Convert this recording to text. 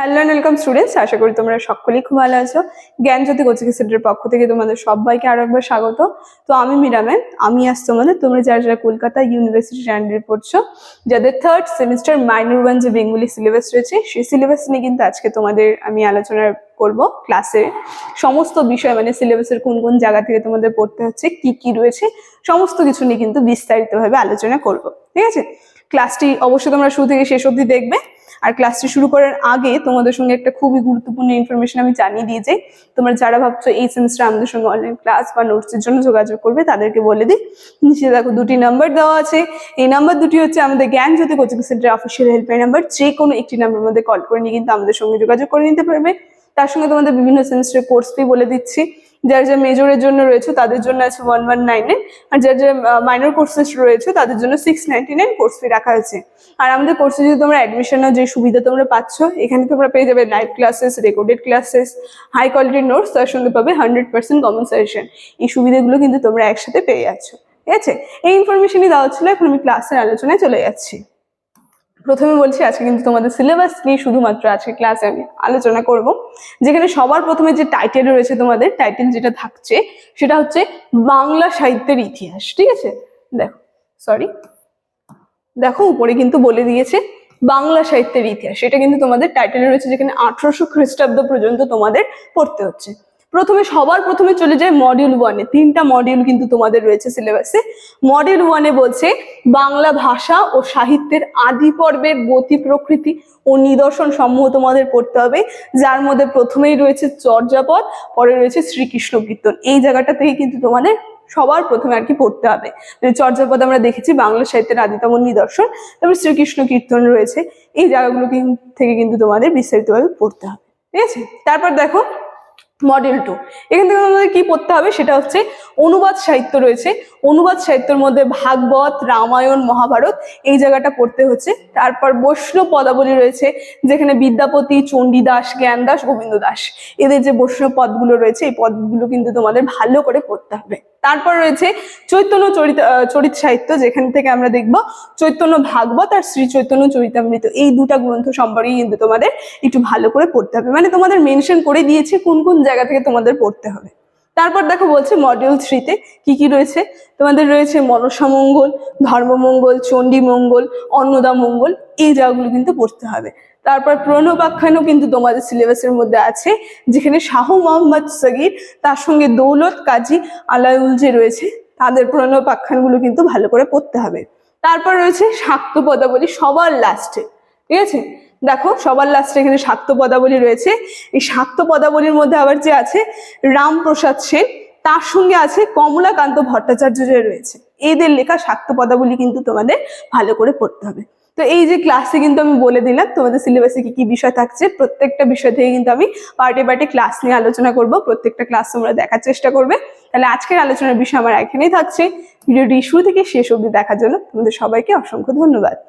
Hello and welcome students আশা করি তোমরা সকলেই খুব ভালো আছো। জ্ঞানজ্যোতি কোচিং সেন্টারের পক্ষ থেকে তোমাদের সবাইকে আরও একবার স্বাগত। তো আমি মিরামেন আমি আজ তোমাদের তোমরা যারা যারা কলকাতা ইউনিভার্সিটি স্ট্যান্ডার্ড পড়ছো, যাদের থার্ড সেমিস্টার মাইনর ওয়ান যে বেঙ্গলি সিলেবাস রয়েছে, সেই সিলেবাস নিয়ে কিন্তু আজকে তোমাদের আমি আলোচনা করব ক্লাসে সমস্ত বিষয় মানে সিলেবাসের কোন কোন জায়গা থেকে তোমাদের পড়তে হচ্ছে, কি কি রয়েছে, সমস্ত কিছু নিয়ে কিন্তু বিস্তারিতভাবে আলোচনা করব। ঠিক আছে? ক্লাসটি অবশ্যই তোমরা শুরু থেকে শেষ অবধি দেখবে। আর ক্লাসটি শুরু করার আগে তোমাদের সঙ্গে একটা খুবই গুরুত্বপূর্ণ ইনফরমেশন আমি জানিয়ে দিয়ে যাই তোমরা যারা ভাবছ এই সেমিস্টার আমাদের সঙ্গে অনলাইন ক্লাস বা নোটসের জন্য যোগাযোগ করবে, তাদেরকে বলে দিই। নিচে দেখো দুটি নাম্বার দেওয়া আছে। এই নাম্বার দুটি হচ্ছে আমাদের Gyan Jyoti coaching centre official helpline number যে কোনো একটি নাম্বার মধ্যে কল করে নিয়ে কিন্তু আমাদের সঙ্গে যোগাযোগ করে নিতে পারবে। তার সঙ্গে তোমাদের বিভিন্ন সেমিস্টারের কোর্স ফি বলে দিচ্ছি। যার যা মেজরের জন্য রয়েছে তাদের জন্য আছে ওয়ান ওয়ান নাইন আর যার যা মাইনর কোর্সেস রয়েছে তাদের জন্য six ninety nine course fee রাখা হয়েছে। আর আমাদের কোর্সে যদি তোমরা অ্যাডমিশনের যে সুবিধা তোমরা পাচ্ছ, এখানে তোমরা পেয়ে যাবে live classes recorded classes high কোয়ালিটির নোটস তার সঙ্গে পাবে হান্ড্রেড পার্সেন্ট কমন সাজেশন এই সুবিধাগুলো কিন্তু তোমরা একসাথে পেয়ে যাচ্ছ। ঠিক আছে? এই ইনফরমেশনই দেওয়া ছিল, এখন আমি ক্লাসের আলোচনায় চলে যাচ্ছি। প্রথমে বলছি আজকে কিন্তু তোমাদের সিলেবাস নিয়ে শুধুমাত্র আজকে ক্লাসে আমি আলোচনা করব। যেখানে সবার প্রথমে যে টাইটেল রয়েছে তোমাদের টাইটেল যেটা থাকছে, সেটা হচ্ছে বাংলা সাহিত্যের ইতিহাস, ঠিক আছে? দেখো সরি দেখো, উপরে কিন্তু বলে দিয়েছে বাংলা সাহিত্যের ইতিহাস এটা কিন্তু তোমাদের টাইটেলে রয়েছে, যেখানে আঠারোশো খ্রিস্টাব্দ পর্যন্ত তোমাদের পড়তে হচ্ছে। প্রথমে সবার প্রথমে চলে যায় মডিউল ওয়ানে তিনটা মডিউল কিন্তু তোমাদের রয়েছে সিলেবাসে মডিউল ওয়ানে বলছে বাংলা ভাষা ও সাহিত্যের আদি পর্বের গতি প্রকৃতি ও নিদর্শন সমূহ তোমাদের পড়তে হবে। যার মধ্যে প্রথমেই রয়েছে চর্যাপদ, পরে রয়েছে শ্রীকৃষ্ণ কীর্তন। এই জায়গাটা থেকে কিন্তু তোমাদের সবার প্রথমে আর কি পড়তে হবে। চর্যাপদ আমরা দেখেছি, বাংলা সাহিত্যের আদিতম নিদর্শন, তারপর শ্রীকৃষ্ণ কীর্তন রয়েছে। এই জায়গাগুলো থেকে কিন্তু তোমাদের বিস্তারিতভাবে পড়তে হবে। ঠিক আছে? তারপর দেখো মডেল টু এখান থেকে আমাদের কি পড়তে হবে? সেটা হচ্ছে অনুবাদ সাহিত্য রয়েছে। অনুবাদ সাহিত্যের মধ্যে ভাগবত, রামায়ণ, মহাভারত এই জায়গাটা পড়তে হচ্ছে। তারপর বৈষ্ণব পদাবলী রয়েছে, যেখানে বিদ্যাপতি, চণ্ডীদাস, জ্ঞানদাস গোবিন্দ দাস এদের যে বৈষ্ণব পদগুলো রয়েছে, এই পদগুলো কিন্তু তোমাদের ভালো করে পড়তে হবে। তারপর রয়েছে চৈতন্য চরিত চরিত সাহিত্য, যেখান থেকে আমরা দেখব চৈতন্য ভাগবত আর শ্রী চৈতন্য চরিতামৃত। এই দুটা গ্রন্থ সম্পর্কে কিন্তু তোমাদের একটু ভালো করে পড়তে হবে। মানে তোমাদের মেনশন করে দিয়েছে কোন কোন জায়গা থেকে তোমাদের পড়তে হবে। তারপর দেখো বলছে মডিউল থ্রিতে কি কি রয়েছে? তোমাদের রয়েছে মনসা মঙ্গল ধর্মমঙ্গল চণ্ডী মঙ্গল, অন্নদা মঙ্গল, এই জায়গাগুলো কিন্তু পড়তে হবে। তারপর প্রণবাখ্যানও কিন্তু তোমাদের সিলেবাসের মধ্যে আছে, যেখানে শাহ মোহাম্মদ সগির, তার সঙ্গে দৌলত কাজী আলাউল যে রয়েছে, তাদের প্রণবাখ্যানগুলো কিন্তু ভালো করে পড়তে হবে। তারপর রয়েছে শাক্ত পদাবলী সবার লাস্টে ঠিক আছে? দেখো, সবার লাস্টে এখানে শাক্ত পদাবলী রয়েছে। এই শাক্ত পদাবলীর মধ্যে আবার যে আছে, রামপ্রসাদ সেন, তার সঙ্গে আছে কমলাকান্ত ভট্টাচার্য যে রয়েছে। এদের লেখা শাক্ত পদাবলী কিন্তু তোমাদের ভালো করে পড়তে হবে। তো এই যে ক্লাসে কিন্তু আমি বলে দিলাম, তোমাদের সিলেবাসে কি কি বিষয় থাকছে, প্রত্যেকটা বিষয় থেকে কিন্তু আমি পার্টে পার্টে ক্লাস নিয়ে আলোচনা করব। প্রত্যেকটা ক্লাস তোমরা দেখার চেষ্টা করবে। তাহলে আজকের আলোচনার বিষয় আমার এখানেই থাকছে। ভিডিওটি শুরু থেকে শেষ অবধি দেখার জন্য তোমাদের সবাইকে অসংখ্য ধন্যবাদ।